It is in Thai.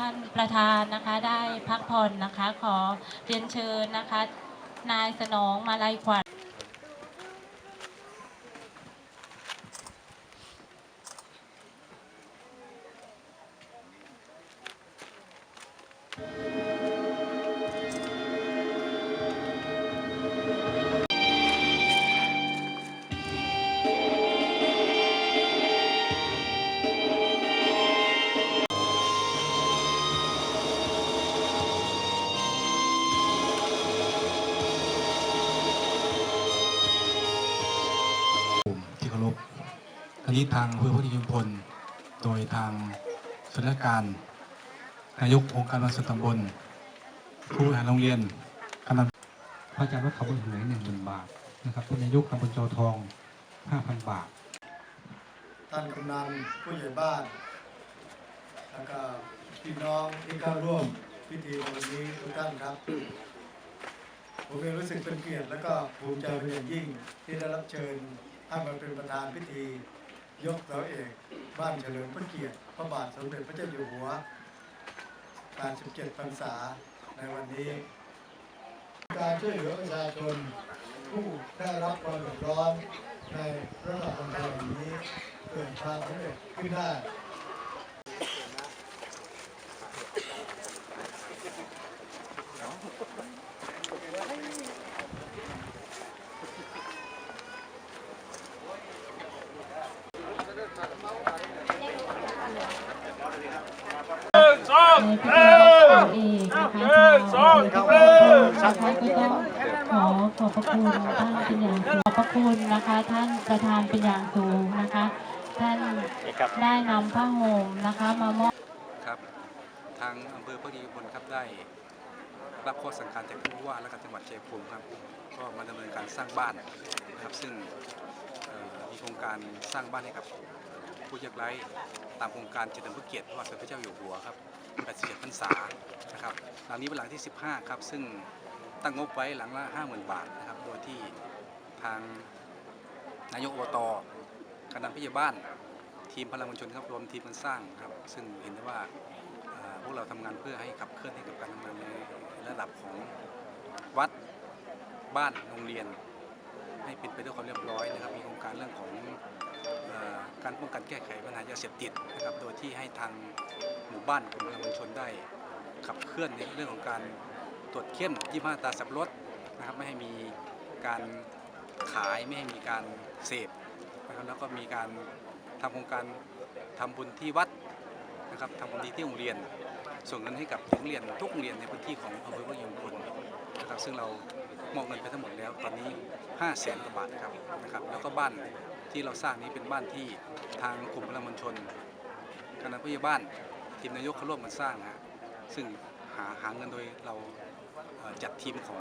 ท่านประธานนะคะได้พักผ่อนนะคะ ขอเรียนเชิญนะคะ นายสนองมาลายขวัญ นนี้ทางเพื่อพุทธิยุมพล โดยทางสนักการนายกองค์การบริหารส่วนตำบลผู้บริหารโรงเรียนกำนันพระอาจารย์วัดเขาบนหวยหนึ่งหมื่นบาทนะครับท่านนายกตำบลจอทองห้าพันบาท ท่านกำนันผู้ใหญ่บ้านแล้วก็พี่น้องที่เข้าร่วมพิธีวันนี้ทุกท่านครับ ผมเองรู้สึกเป็นเกียรติและก็ภูมิใจเป็นอย่างยิ่งที่ได้รับเชิญให้มาเป็นประธานพิธี ยกเสาเอก บ้านเฉลิมพระเกียรติพระบาทสมเด็จพระเจ้าอยู่หัว87พรรษาในวันนี้ การช่วยเหลือประชาชน ผู้ได้รับความเดือดร้อนในระดับต่างๆนี้เกิดความสำเร็จขึ้นได้ ในพิธีรับเสาเอกนะคะชาวอำเภอพิบูลนก็ต้องขอขอบพระคุณท่านเป็นอย่างขอบพระคุณนะคะ ท่านประธานเป็นอย่างสูงนะคะ ท่านได้นำผ้าห่มนะคะมามอบครับ ทางอำเภอพุทธิยุมพลครับได้ รับข้อสั่งการจากผู้ว่าและก็จังหวัดชัยภูมิครับ ก็มาดำเนินการสร้างบ้านนะครับ ซึ่งมีโครงการสร้างบ้านให้กับผู้ยากไร้ตามโครงการเจริญพระเกียรติพระบาทสมเด็จพระเจ้าอยู่หัวครับ 87พรรษา นะครับ หลังนี้เป็นหลังที่ 15 ครับ ซึ่งตั้งงบไว้หลังละ 50,000 บาทนะครับ โดยที่ทางนายกอบตคณะผู้ใหญ่บ้าน ทีมพลังมวลชนครับ รวมทีมกันสร้างครับ ซึ่งเห็นได้ว่า เราทำงานเพื่อให้ขับเคลื่อนให้กับการทำงานในระดับของวัดบ้านโรงเรียน ให้เป็นไปด้วยความเรียบร้อยนะครับ มีโครงการเรื่องของอการป้องกันแก้ไขปัญหายาเสพติดนะครับ โดยที่ให้ทางหมู่บ้านกลุ่มพลังมชนได้ ขับเคลื่อนในเรื่องของการตรวจเข้ม25ตาสับรถนะครับไม่ให้มีการขายไม่ให้มีการเสพนะครับแล้วก็มีการทำโครงการทำบุญที่วัด นะครับทำบุญที่โรงเรียน ส่งเงินให้กับเด็กเรียนทุกโรงเรียนในพื้นที่ของอำเภอพระยงพลนะครับซึ่งเรามอบเงินไปทั้งหมดแล้วตอนนี้5 0 0แสนกว่าบาทครับนะครับ แล้วก็บ้านที่เราสร้างนี้เป็นบ้านที่ทางกลุ่มพลังมวลชนคณะผู้ใหญ่บ้านทีมนายกเขาร่วมกันสร้างนะฮะซึ่งหาหาเงินโดยเราจัดทีมของ